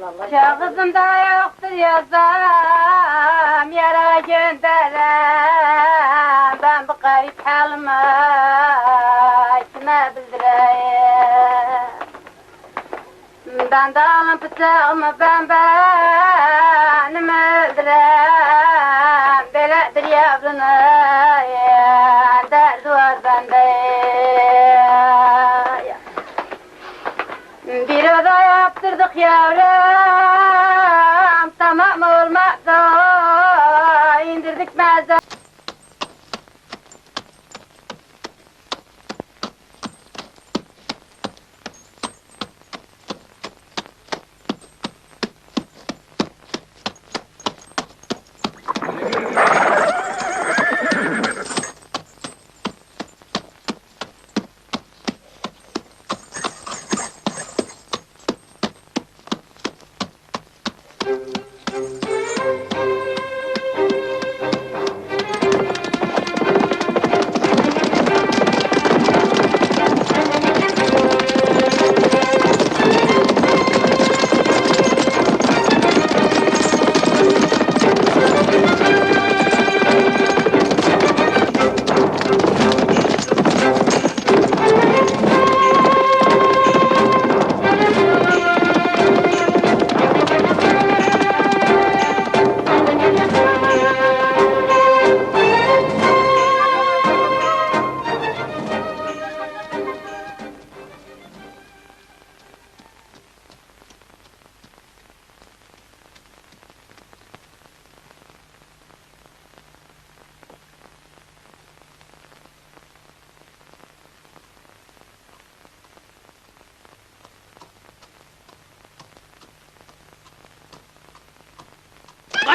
felek. Kağıdımda yoktur yazam, yere gönderem, ben bu garip halime kime bildireyim? Ben de alın bıçağımı ben benim öldürem Böyledir yavrunu derdi var bende Bir oda Είναι!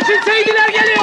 Kaçın sevgiler geliyor!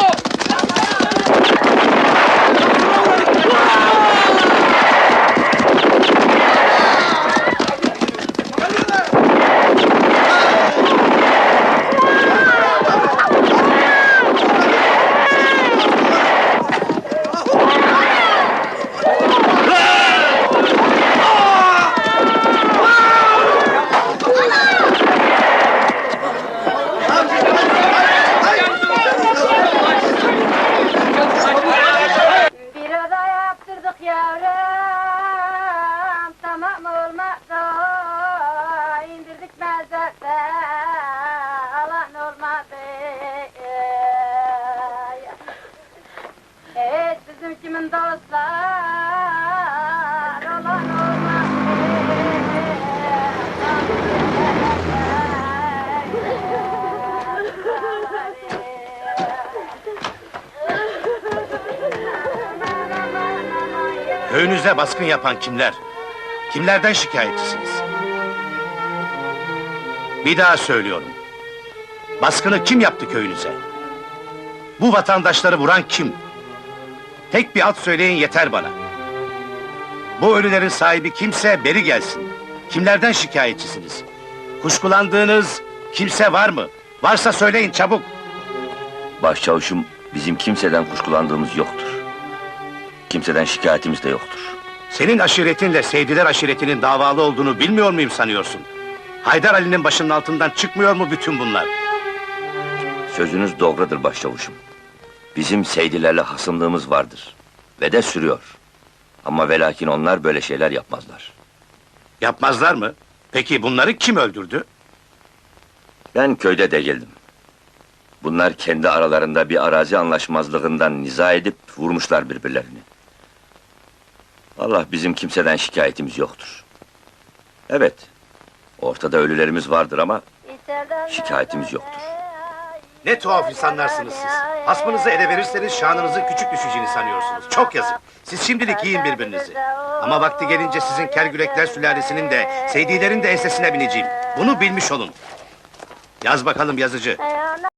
Dostlar Köyünüze baskın yapan kimler? Kimlerden şikayetçisiniz? Bir daha söylüyorum. Baskını kim yaptı köyünüze? Bu vatandaşları vuran kim? Tek bir ad söyleyin yeter bana. Bu ölülerin sahibi kimse beri gelsin. Kimlerden şikayetçisiniz? Kuşkulandığınız kimse var mı? Varsa söyleyin çabuk. Başçavuşum bizim kimseden kuşkulandığımız yoktur. Kimseden şikayetimiz de yoktur. Senin aşiretinle Seydiler aşiretinin davalı olduğunu bilmiyor muyum sanıyorsun? Haydar Ali'nin başının altından çıkmıyor mu bütün bunlar? Sözünüz doğrudur başçavuşum. Bizim Seydilerle hasımlığımız vardır. Ve de sürüyor. Ama ve lakin onlar böyle şeyler yapmazlar. Yapmazlar mı? Peki bunları kim öldürdü? Ben köyde de geldim. Bunlar kendi aralarında bir arazi anlaşmazlığından niza edip vurmuşlar birbirlerini. Allah bizim kimseden şikayetimiz yoktur. Evet, ortada ölülerimiz vardır ama Şikayetimiz yoktur. Ne tuhaf insanlarsınız siz. Hasmınızı ele verirseniz şanınızın küçük düşeceğini sanıyorsunuz. Çok yazık. Siz şimdilik yiyin birbirinizi. Ama vakti gelince sizin Kergürekler sülalesinin de, Seydilerin de ensesine bineceğim. Bunu bilmiş olun. Yaz bakalım yazıcı.